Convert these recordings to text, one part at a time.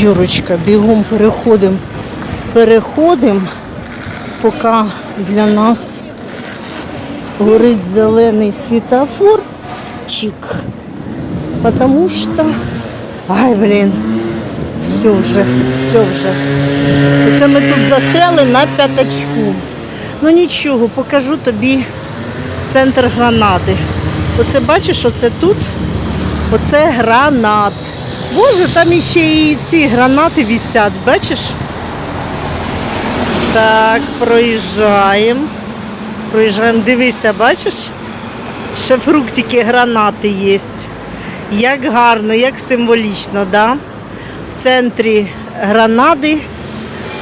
Юрочка, бігом переходимо. Переходимо, поки для нас горить зелений світофор. Чик. Потому что... Ай, блін. Все вже, все вже. Оце ми тут застряли на п'ятачку. Ну нічого, покажу тобі центр гранади. Оце бачиш, оце тут, оце гранат. Боже, там іще і ці гранати висять, бачиш? Так, проїжджаємо. Проїжджаємо, дивися, бачиш? Ще фруктики, гранати є. Як гарно, як символічно, да? В центрі гранади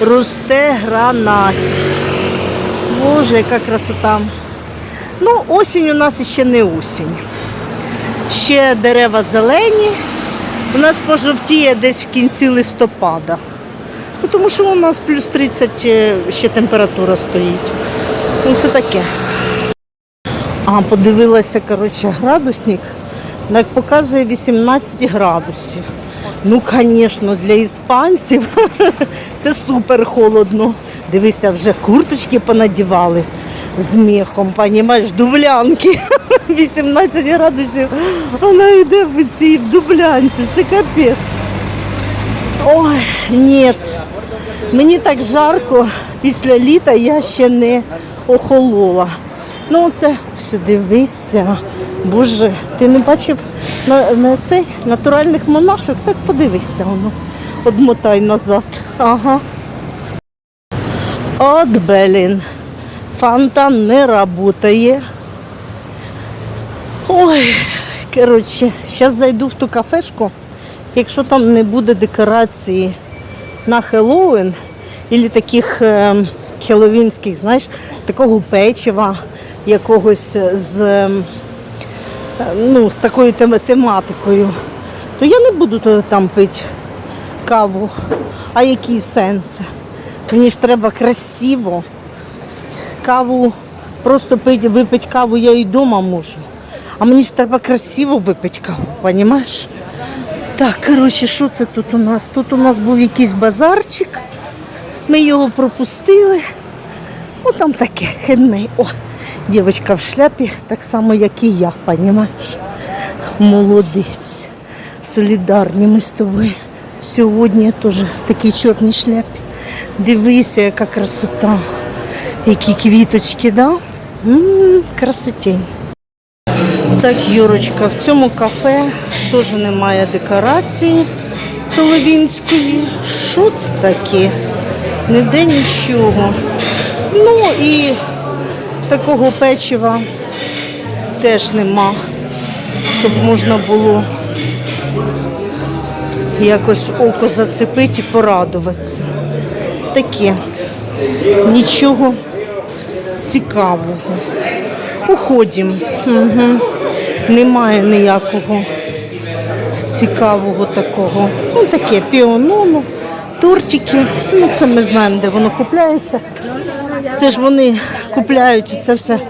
росте гранат. Боже, яка красота. Ну, осінь у нас ще не осінь. Ще дерева зелені. У нас пожовтіє десь в кінці листопада. Ну, Тому що у нас плюс 30 ще температура стоїть. Ну, це таке. А, подивилася, коротше, градусник. Як показує 18 градусів. Ну, звісно, для іспанців це супер холодно. Дивися, вже курточки понадівали з мехом, понімаєш, дублянки. 18 градусів. Вона йде в цій дублянці. Це капець. Ой, ні. Мені так жарко після літа я ще не охолола. Ну це дивися. Боже, ти не бачив на, на цей натуральних монашок? Так подивися воно. Одмотай назад. Ага. От блін. Фонтан не працює. Ой, коротше, зараз зайду в ту кафешку. Якщо там не буде декорації на Хеллоуін, або таких е, хеллоуінських, знаєш, такого печива, якогось з, е, ну, з такою тем- тематикою, то я не буду там пити каву. А який сенс? Мені ж треба красиво. Каву, просто пити, випити каву я і вдома можу. А мені ж треба красиво випити каву, розумієш? Так, коротше, що це тут у нас? Тут у нас був якийсь базарчик. Ми його пропустили. Ну там таке, хендмей. О, дівчинка в шляпі, так само, як і я, розумієш? Молодець. Солідарні ми з тобою. Сьогодні я теж в такій чорній шляпі. Дивися, яка красота. Які квіточки, да? М-м, красотень. Так, Юрочка, в цьому кафе теж немає декорації Соловінської. Що це таке? Ніде нічого. Ну і такого печива теж нема, щоб можна було якось око зацепити і порадуватися. Таке. Нічого цікавого. Уходимо. Угу. Немає ніякого цікавого такого. Ну таке піонону, тортики. Ну це ми знаємо, де воно купляється. Це ж вони купляють це все.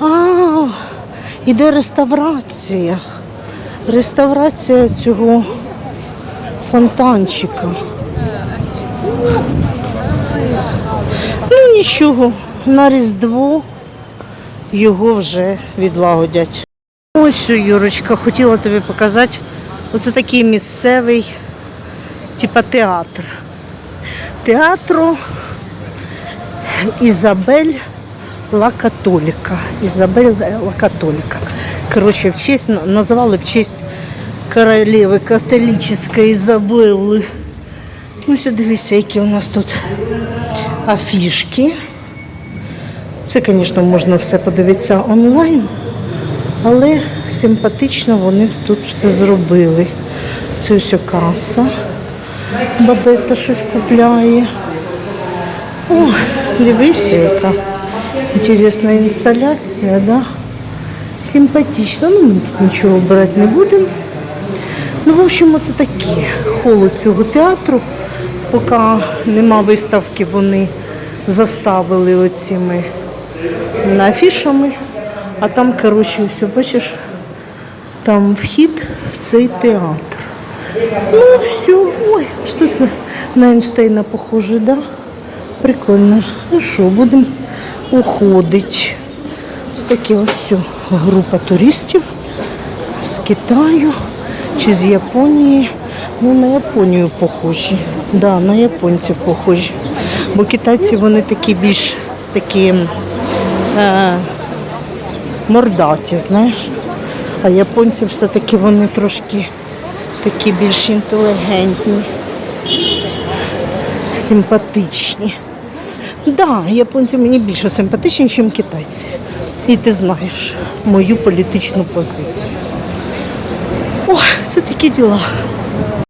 А, іде реставрація. Реставрація цього фонтанчика. Ну нічого, на Різдво його вже відлагодять. Ось, Юрочка, хотіла тобі показати. Оце такий місцевий, типа театр. Театру Ізабель Ла Католіка. Ізабель Ла Католіка. Коротше, в честь, називали в честь королеви католическої Ізабелли. Ну, дивися, які у нас тут афішки. Це, звісно, можна все подивитися онлайн, але симпатично вони тут все зробили. Це ось каса. Бабета щось купляє. О, дивися, яка інтересна інсталяція, да? Симпатично. Ну, нічого брати не будемо. Ну, в общем, це таке холод цього театру. Поки нема виставки, вони заставили оціми афішами. А там, коротше, все, бачиш, там вхід в цей театр. Ну, все. Ой, що це на Ейнштейна похоже, да? Прикольно. Ну що, будемо уходити. Ось такі ось все. група туристів з Китаю чи з Японії. Ну, на Японію похожі. Да, на японців похожі. Бо китайці вони такі більш такі мордаті, знаєш. А японці все-таки вони трошки такі більш інтелігентні, симпатичні. Да, японці мені більше симпатичні, ніж китайці. І ти знаєш мою політичну позицію. Ой, це такі діла.